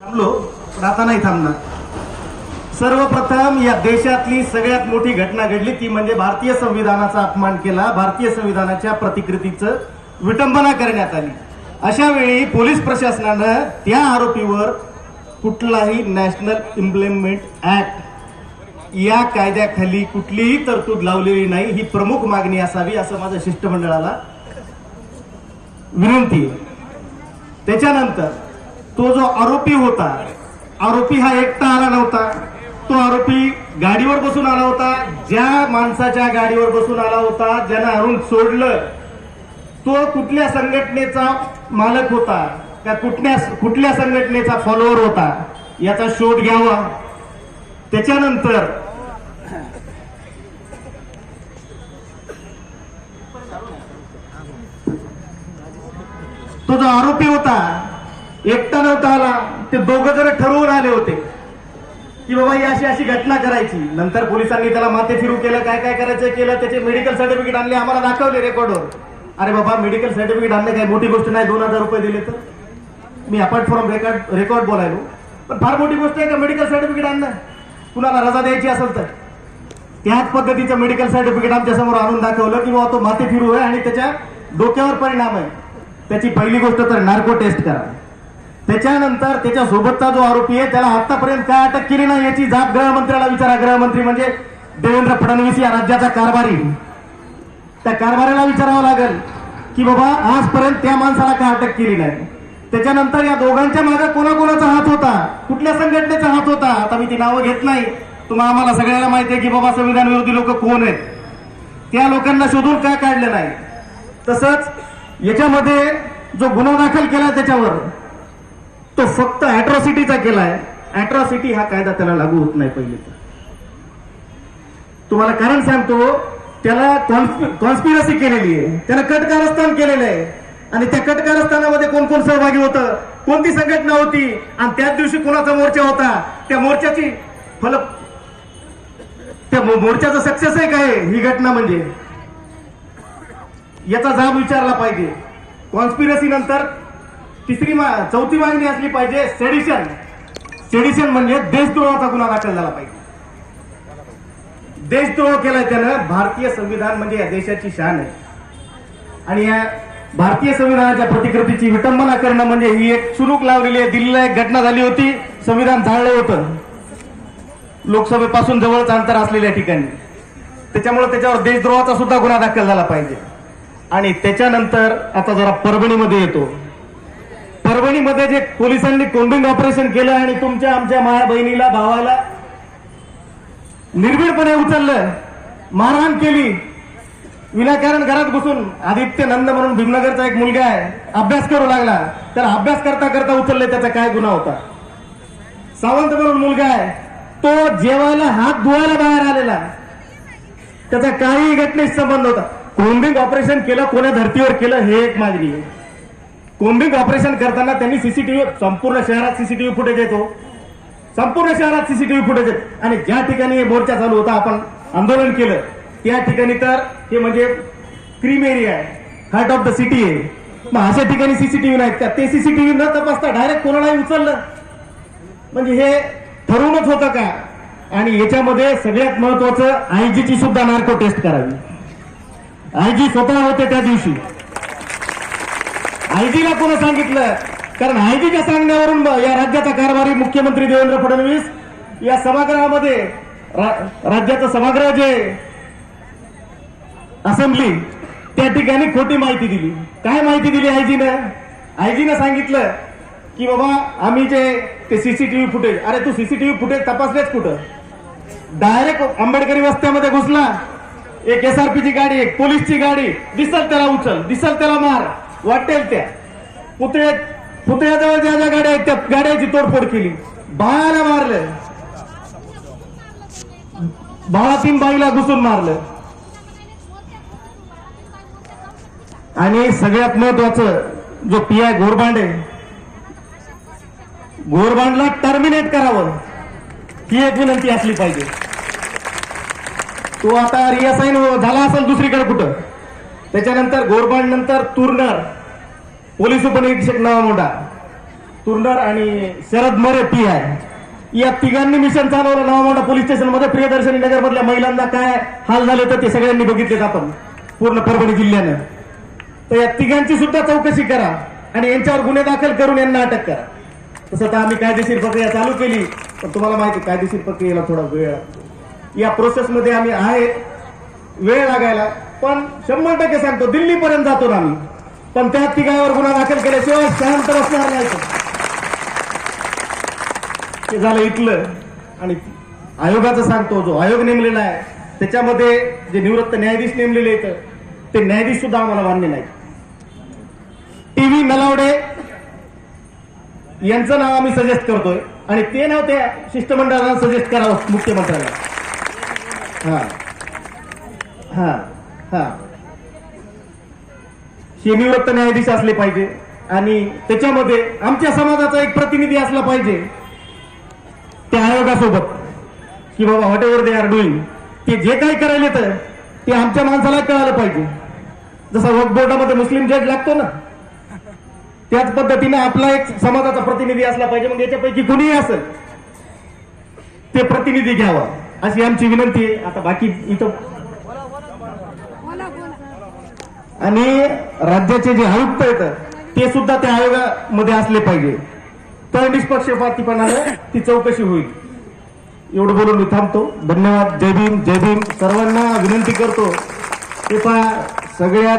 थांबलो पण आता नाही थांबणार. सर्वप्रथम या देशातली सगळ्यात मोठी घटना घडली ती म्हणजे भारतीय संविधानाचा अपमान केला. भारतीय संविधानाच्या प्रतिकृतीचं विटंबना करण्यात आली. अशा वेळी पोलीस प्रशासनानं त्या आरोपीवर कुठलाही नॅशनल इम्प्लिमेंट ऍक्ट या कायद्याखाली कुठलीही तरतूद लावलेली नाही ही प्रमुख मागणी असावी असं माझं शिष्टमंडळाला विनंती त्याच्यानंतर तो जो आरोपी होता आरोपी हा एकटा आला नव्हता. तो आरोपी गाडीवर बसून आला होता. ज्या माणसाच्या गाडीवर बसून आला होता ज्यानं अरुण सोडलं तो कुठल्या संघटनेचा मालक होता त्या कुठल्या कुठल्या संघटनेचा फॉलोअर होता याचा शोध घ्यावा. त्याच्यानंतर तो जो आरोपी होता एकटा नव्हता आला. ते दोघं जण ठरवून आले होते. की बाबा ही अशी अशी घटना करायची. नंतर पोलिसांनी त्याला माथे फिरू केलं. काय काय करायचं केलं? त्याचे मेडिकल सर्टिफिकेट आणले. आम्हाला दाखवले रेकॉर्डवर अरे बाबा मेडिकल सर्टिफिकेट आणले काही मोठी गोष्ट नाही. दोन हजार रुपये दिले तर. मी अपार्ट फ्रॉम रेकॉर्ड रेकॉर्ड बोलायलो. पण फार मोठी गोष्ट आहे का? मेडिकल सर्टिफिकेट आणलं कुणाला रजा द्यायची असेल तर. त्याच पद्धतीचं मेडिकल सर्टिफिकेट आमच्यासमोर आणून दाखवलं की बाबा तो माथे फिरू आहे आणि त्याच्या डोक्यावर परिणाम आहे. त्याची पहिली गोष्ट तर नार्को टेस्ट करा. त्याच्यानंतर त्याच्यासोबतचा जो आरोपी आहे त्याला आतापर्यंत काय अटक केली नाही याची जाब गृहमंत्र्याला विचारा. गृहमंत्री म्हणजे देवेंद्र फडणवीस या राज्याचा कारभारी. त्या कारभाऱ्याला विचारावं लागेल की बाबा आजपर्यंत त्या माणसाला का अटक केली नाही. त्याच्यानंतर या दोघांच्या मागे कोणाकोणाचा हात होता? कुठल्या संघटनेचा हात होता? आता मी ती नावं घेत नाही. तुम्हाला आम्हाला सगळ्याला माहिती आहे की बाबा संविधान विरोधी लोक कोण आहेत? त्या लोकांना शोधून काय काढलं नाही? तसंच याच्यामध्ये जो गुन्हा दाखल केला त्याच्यावर तो फक्त अॅट्रॉसिटीचा केलाय. अॅट्रॉसिटी हा कायदा त्याला लागू होत नाही पहिले तुम्हाला कारण सांगतो त्याला कॉन्स्पिरसी केलेली आहे. त्यानं कटकारस्थान केलेलं आहे. आणि त्या कटकारस्थानामध्ये कोण कोण सहभागी होतं? कोणती संघटना होती? आणि त्याच दिवशी कोणाचा मोर्चा होता? त्या मोर्चाची फल त्या मोर्चाचा सक्सेस आहे काय? ही घटना म्हणजे. याचा जाब विचारला पाहिजे. कॉन्स्पिरसी नंतर तिसरी मा चौथी मागणी असली पाहिजे सेडिशन सेडिशन म्हणजे देशद्रोहाचा गुन्हा दाखल झाला पाहिजे. देशद्रोह केलाय त्यानं भारतीय संविधान म्हणजे या देशाची शान आहे. आणि या भारतीय संविधानाच्या प्रतिकृतीची विटंबना करणं म्हणजे ही एक चुरूक लावलेली आहे. दिल्लीला एक घटना झाली होती. संविधान झाडलं होतं. लोकसभेपासून जवळच अंतर असलेल्या ठिकाणी. त्याच्यामुळे त्याच्यावर देशद्रोहाचा सुद्धा गुन्हा दाखल झाला पाहिजे. आणि त्याच्यानंतर आता जरा परभणीमध्ये येतो. मध्ये जे पोलिसांनी कोंडिंग ऑपरेशन केलं आणि तुमच्या आमच्या माया बहिणीला भावाला निर्भीडपणे उचललं मारहाण केली विनाकारण घरात घुसून आदित्य नंद म्हणून भीमनगरचा एक मुलगा आहे अभ्यास करू लागला. तर अभ्यास करता करता उचलले त्याचा काय गुन्हा होता? सावंत म्हणून मुलगा आहे तो जेवायला हात धुवायला बाहेर आलेला. त्याचा काही घटनेशी संबंध होता कोम्बिंग ऑपरेशन केलं कोण्या धर्तीवर केलं हे एक मागणी आहे. कोम्बिंग ऑपरेशन करताना त्यांनी सीसीटीव्ही संपूर्ण शहरात सीसीटीव्ही फुटेज येतो. संपूर्ण शहरात सीसीटीव्ही फुटेज आहेत आणि ज्या ठिकाणी हे मोर्चा चालू होता आपण आंदोलन केलं त्या ठिकाणी तर हे म्हणजे क्रीम एरिया आहे. हार्ट ऑफ द सिटी आहे. मग अशा ठिकाणी सीसीटीव्ही नाहीत का? ते सीसीटीव्ही न तपासता डायरेक्ट कोणालाही उचललं. म्हणजे हे ठरवूनच होतं का? आणि याच्यामध्ये सगळ्यात महत्वाचं आयजीची सुद्धा नार्को टेस्ट करावी. आयजी स्वतः होते त्या दिवशी. आयजीला कोण सांगितलं? कारण आयजीच्या सांगण्यावरून या राज्याचा कारभारी मुख्यमंत्री देवेंद्र फडणवीस या सभागृहामध्ये रा- राज्याचं सभागृह जे असेंब्ली त्या ठिकाणी खोटी माहिती दिली. काय माहिती दिली आयजीनं? आयजीनं सांगितलं की बाबा आम्ही जे ते सीसीटीव्ही फुटेज अरे तू सीसीटीव्ही फुटेज तपासलेच कुठं? डायरेक्ट आंबेडकरी वस्त्यामध्ये घुसला. एक एसआरपीची गाडी एक पोलीसची गाडी. दिसल त्याला उचल दिसल त्याला मार. वाटेल त्या. पुतळ्या पुतळ्याजवळ ज्या ज्या गाड्या आहेत त्या गाड्याची तोडफोड केली. बाळाला मारलं. बाळातीन बाईला घुसून मारलं. आणि सगळ्यात महत्वाचं जो पी आय घोरबांडे घोरबांडला टर्मिनेट करावं. ही एक विनंती असली पाहिजे. तो आता रिअसाईन झाला असेल दुसरीकडे कुठं? त्याच्यानंतर गोरबांड नंतर तुरनर पोलीस उपनिरीक्षक नवामोंडा तुरनर आणि शरद मोरे पी आहे या तिघांनी मिशन चालवलं. नवामोंडा पोलीस स्टेशनमध्ये प्रियदर्शनी नगर मधल्या महिलांना काय हाल झाले तर ते सगळ्यांनी बघितलेत आपण. पूर्ण परभणी जिल्ह्यानं. तर या तिघांची सुद्धा चौकशी करा आणि यांच्यावर गुन्हे दाखल करून यांना अटक करा. तसं तर आम्ही कायदेशीर प्रक्रिया चालू केली पण तुम्हाला माहिती आहे, कायदेशीर प्रक्रियेला थोडा वेळ या प्रोसेसमध्ये आम्ही आहे. वेळ लागायला. पण शंभर टक्के सांगतो दिल्लीपर्यंत जातो ना आम्ही. पण त्या तिघावर गुन्हा दाखल केल्याशिवाय शांत बसणार नाही ते झालं इथलं. आणि आयोगाचं सांगतो जो आयोग नेमलेला आहे त्याच्यामध्ये जे निवृत्त न्यायाधीश नेमलेले आहेत ते न्यायाधीश सुद्धा आम्हाला मान्य नाही टीव्ही नलावडे यांचं नाव आम्ही सजेस्ट करतोय. आणि ते नाव त्या शिष्टमंडळाला सजेस्ट करावं मुख्यमंत्र्याला. हा. हा हा. हे निवृत्त न्यायाधीश असले पाहिजे. आणि त्याच्यामध्ये आमच्या समाजाचा एक प्रतिनिधी असला पाहिजे. त्या आयोगासोबत. की बाबा whatever they are doing ते जे काही करायले तर ते आमच्या माणसाला कळालं पाहिजे. जसा वक्फ बोर्डामध्ये मुस्लिम जज लागतो ना त्याच पद्धतीने आपला एक समाजाचा प्रतिनिधी असला पाहिजे. मग याच्यापैकी कुणीही असेल ते प्रतिनिधी घ्यावा. अशी आमची विनंती आहे. आता बाकी इथं आणि राज्याचे जे आयुक्त आहेत ते सुद्धा त्या आयोगामध्ये असले पाहिजे. तर निष्पक्षपातीपणाने ती चौकशी होईल. एवढं बोलून मी थांबतो. धन्यवाद. जय भीम जय भीम. सर्वांना विनंती करतो. ते पहा सगळ्यात